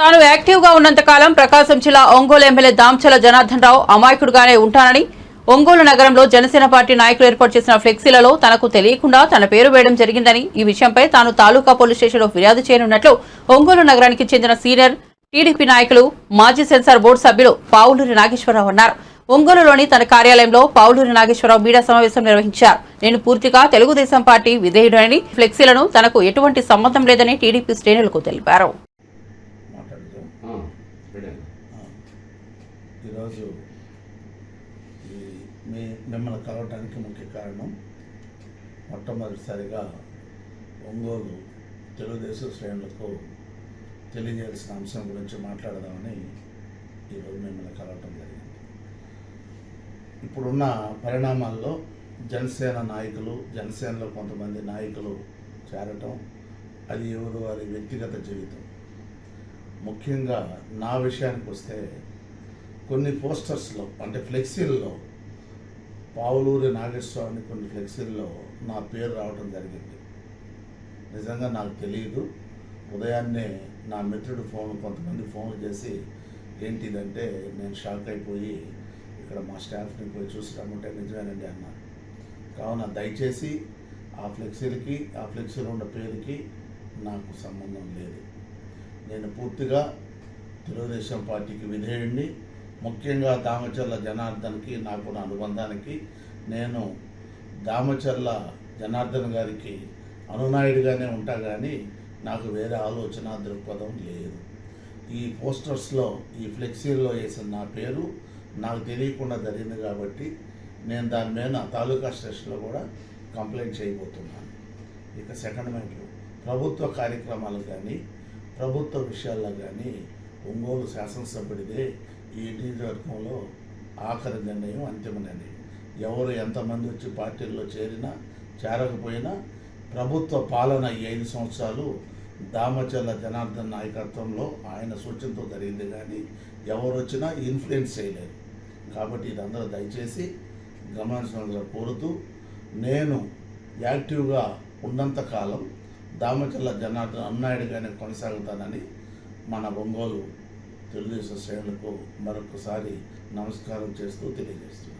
తాను యాక్టివ్గా ప్రకాశం జిల్లా ఒంగోలు ఎమ్మెల్యే దాంచల జనార్దన్ రావు అమాయకుడుగానే ఉంటానని ఒంగోలు నగరంలో జనసేన పార్టీ నాయకులు ఏర్పాటు చేసిన ఫ్లెక్సీలలో తనకు తెలియకుండా తన పేరు వేయడం జరిగిందని ఈ విషయంపై తాను తాలూకా పోలీస్ స్టేషన్లో ఫిర్యాదు చేయనున్నట్లు ఒంగోలు నగరానికి చెందిన సీనియర్ టీడీపీ నాయకులు మాజీ సెన్సార్ బోర్డు సభ్యులు పావులూరి నాగేశ్వరరావు అన్నారు. ఒంగోలులోని తన కార్యాలయంలో పావులూరి నాగేశ్వరరావు మీడియా సమావేశం నిర్వహించారు. నేను పూర్తిగా తెలుగుదేశం పార్టీ విధేయుడని ఫ్లెక్సీలను తనకు ఎటువంటి సంబంధం లేదని టీడీపీ శ్రేణులకు తెలిపారు. ఈరోజు ఈ మీ మిమ్మల్ని కలవటానికి ముఖ్య కారణం మొట్టమొదటిసారిగా ఒంగోలు తెలుగుదేశం శ్రేణులకు తెలియజేయాల్సిన అంశం గురించి మాట్లాడదామని ఈరోజు మిమ్మల్ని కలవటం జరిగింది. ఇప్పుడున్న పరిణామాల్లో జనసేన నాయకులు జనసేనలో కొంతమంది నాయకులు చేరటం అది ఎవరు వారి వ్యక్తిగత జీవితం. ముఖ్యంగా నా విషయానికి వస్తే కొన్ని పోస్టర్స్లో అంటే ఫ్లెక్సీల్లో పావులూరి నాగేశ్వరాన్ని కొన్ని ఫ్లెక్సీల్లో నా పేరు రావడం జరిగింది. నిజంగా నాకు తెలియదు ఉదయాన్నే నా మిత్రుడు ఫోన్ కొంతమంది ఫోన్ చేసి ఏంటిదంటే నేను షాక్ అయిపోయి ఇక్కడ మా స్టాఫ్ని పోయి చూసి రమ్మంటే నిజమేనండి అన్నారు. కావున దయచేసి ఆ ఫ్లెక్సీలకి ఆ ఫ్లెక్సీలో ఉన్న పేరుకి నాకు సంబంధం లేదు. నేను పూర్తిగా తెలుగుదేశం పార్టీకి విధేయుణ్ణి. ముఖ్యంగా దామచర్ల జనార్దన్కి నాకున్న అనుబంధానికి నేను దామచర్ల జనార్దన్ గారికి అనునాయుడిగానే ఉంటా కానీ నాకు వేరే ఆలోచన దృక్పథం లేదు. ఈ పోస్టర్స్లో ఈ ఫ్లెక్సీల్లో వేసిన నా పేరు నాకు తెలియకుండా జరిగింది కాబట్టి నేను దాని మీద తాలూకా స్టేషన్లో కూడా కంప్లైంట్ చేయబోతున్నాను. ఇక సెకండ్ మ్యాటర్ ప్రభుత్వ కార్యక్రమాలు కానీ ప్రభుత్వ విషయాల్లో కానీ ఒంగోలు శాసనసభ్యుడిదే ఈ నియోజకవర్గంలో ఆఖరి నిర్ణయం అంతిమ నిర్ణయం ఎవరు ఎంతమంది వచ్చి పార్టీల్లో చేరినా చేరకపోయినా ప్రభుత్వ పాలన ఈ ఐదు సంవత్సరాలు దామచల్ల జనార్దన్ నాయకత్వంలో ఆయన సూచనతో జరిగింది కానీ ఎవరు వచ్చినా ఇన్ఫ్లుయెన్స్ చేయలేరు కాబట్టి ఇదందరూ దయచేసి గమనించడం కోరుతూ నేను యాక్టివ్గా ఉన్నంత కాలం జనార్దన్ జనార్దన్ అన్నాయుడుగానే కొనసాగుతానని మన ఒంగోలు తెలుగుదేశం శ్రేణులకు మరొకసారి నమస్కారం చేస్తూ తెలియజేస్తున్నాను.